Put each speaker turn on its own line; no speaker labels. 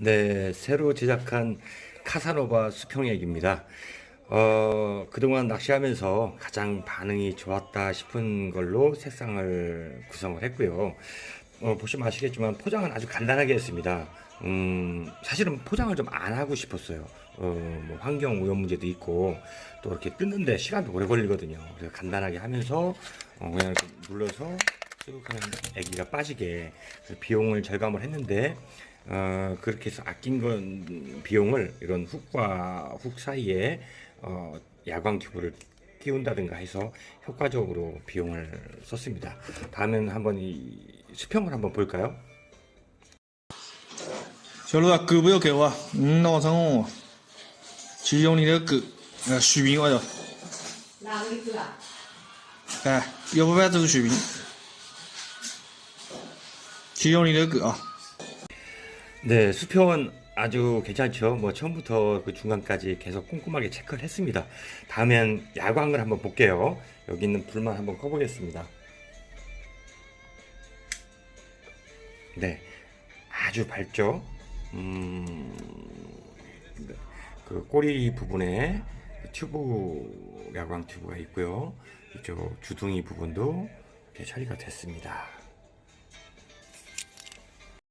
네, 새로 제작한 카사노바 수평액입니다. 어, 그동안 낚시하면서 가장 반응이 좋았다 싶은 걸로 색상을 구성을 했고요. 어, 보시면 아시겠지만 포장은 아주 간단하게 했습니다. 음, 사실은 포장을 좀 안 하고 싶었어요. 어, 뭐 환경 오염 문제도 있고 또 이렇게 뜯는데 시간도 오래 걸리거든요. 그래서 간단하게 하면서 어, 그냥 이렇게 눌러서 쓱 하면 애기가 빠지게 그래서 비용을 절감을 했는데 어, 그렇게 해서 아낀 건 비용을 이런 훅과 훅 사이에 어, 야광 튜브를 끼운다든가 해서 효과적으로 비용을 썼습니다. 다음엔 한번 이 수평을 한번 볼까요?
小鹿啊，狗不要给我啊，嗯，闹腾哦。去用你的狗，呃，水平我的，
哪个一个啊？
哎，要不然这个水平。 지존이래 그 아.
네, 수평은 아주 괜찮죠. 뭐 처음부터 그 중간까지 계속 꼼꼼하게 체크를 했습니다. 다음엔 야광을 한번 볼게요. 여기 있는 불만 한번 꺼보겠습니다. 네, 아주 밝죠. 음, 그 꼬리 부분에 튜브 야광 튜브가 있고요. 이쪽 주둥이 부분도 이렇게 처리가 됐습니다.